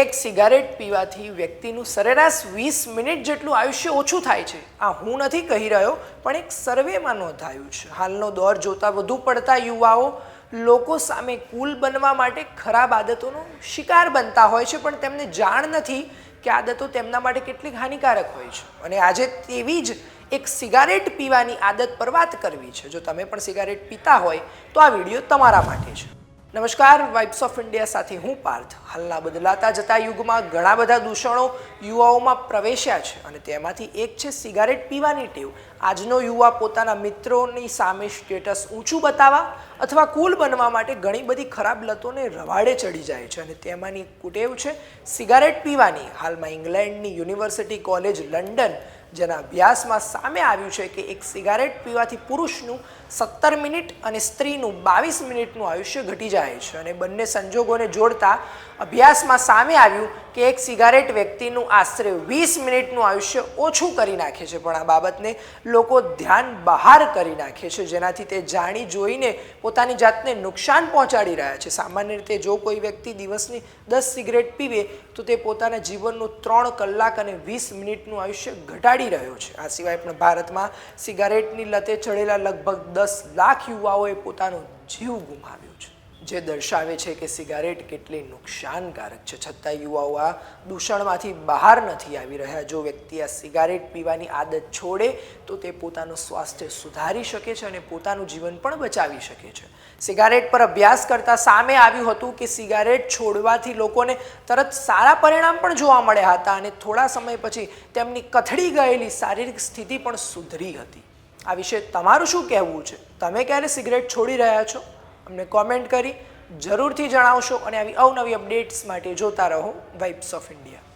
એક સિગારેટ પીવાથી વ્યક્તિનું સરેરાશ વીસ મિનિટ જેટલું આયુષ્ય ઓછું થાય છે. આ હું નથી કહી રહ્યો, પણ એક સર્વેમાં નોંધાયું છે. હાલનો દોર જોતા વધુ પડતા યુવાઓ લોકો સામે કુલ બનવા માટે ખરાબ આદતોનો શિકાર બનતા હોય છે, પણ તેમને જાણ નથી કે આદતો તેમના માટે કેટલી હાનિકારક હોય છે. અને આજે તેવી જ એક સિગારેટ પીવાની આદત પર વાત કરવી છે. જો તમે પણ સિગારેટ પીતા હોય, તો આ વીડિયો તમારા માટે છે. નમસ્કાર વાઇબ્સ ઓફ ઇન્ડિયા સાથે હું પાર્થ. હાલના બદલાતા જતા યુગમાં ઘણા બધા દૂષણો યુવાઓમાં પ્રવેશ્યા છે અને તેમાંથી એક છે સિગારેટ પીવાની ટેવ. આજનો યુવા પોતાના મિત્રોની સામે સ્ટેટસ ઊંચું બતાવવા અથવા કુલ બનવા માટે ઘણી બધી ખરાબ લતોને રવાડે ચડી જાય છે અને તેમાંની કુટેવ છે સિગારેટ પીવાની. હાલમાં ઇંગ્લેન્ડની યુનિવર્સિટી કોલેજ લંડન, જેના અભ્યાસમાં સામે આવ્યું છે કે એક સિગારેટ પીવાથી પુરુષનું સત્તર મિનિટ અને સ્ત્રીનું બાવીસ મિનિટનું આયુષ્ય ઘટી જાય છે અને બંને સંજોગોને જોડતા અભ્યાસમાં સામે આવ્યું કે એક સિગારેટ વ્યક્તિનું આશરે વીસ મિનિટનું આયુષ્ય ઓછું કરી નાખે છે. પણ આ બાબતને લોકો ધ્યાન બહાર કરી નાખે છે, જેનાથી તે જાણી જોઈને પોતાની જાતને નુકસાન પહોંચાડી રહ્યા છે. સામાન્ય રીતે જો કોઈ વ્યક્તિ દિવસની દસ સિગરેટ પીવે, તો તે પોતાના જીવનનું ત્રણ કલાક અને વીસ મિનિટનું આયુષ્ય ઘટાડી રહ્યો છે. આ સિવાય પણ ભારતમાં સિગારેટની લતે ચડેલા લગભગ દસ લાખ યુવાઓએ પોતાનો જીવ ગુમાવ્યો છે. જે દર્શાવે છે કે સિગારેટ કેટલી નુકસાનકારક છે. છતાં યુવાઓ આ દૂષણમાંથી બહાર નથી આવી રહ્યા. જો વ્યક્તિ આ સિગારેટ પીવાની આદત છોડે, તો તે પોતાનું સ્વાસ્થ્ય સુધારી શકે છે અને પોતાનું જીવન પણ બચાવી શકે છે. સિગારેટ પર અભ્યાસ કરતા સામે આવ્યું હતું કે સિગારેટ છોડવાથી લોકોને તરત સારા પરિણામ પણ જોવા મળ્યા હતા અને થોડા સમય પછી તેમની કથળી ગયેલી શારીરિક સ્થિતિ પણ સુધરી હતી. આ વિશે તમારું શું કહેવું છે? તમે ક્યારે સિગરેટ છોડી રહ્યા છો? અમને કોમેન્ટ કરી. જરૂરથી જણાવશો અને આવી અવનવી અપડેટ્સ માટે જોતા રહો વાઇબ્સ ઓફ ઇન્ડિયા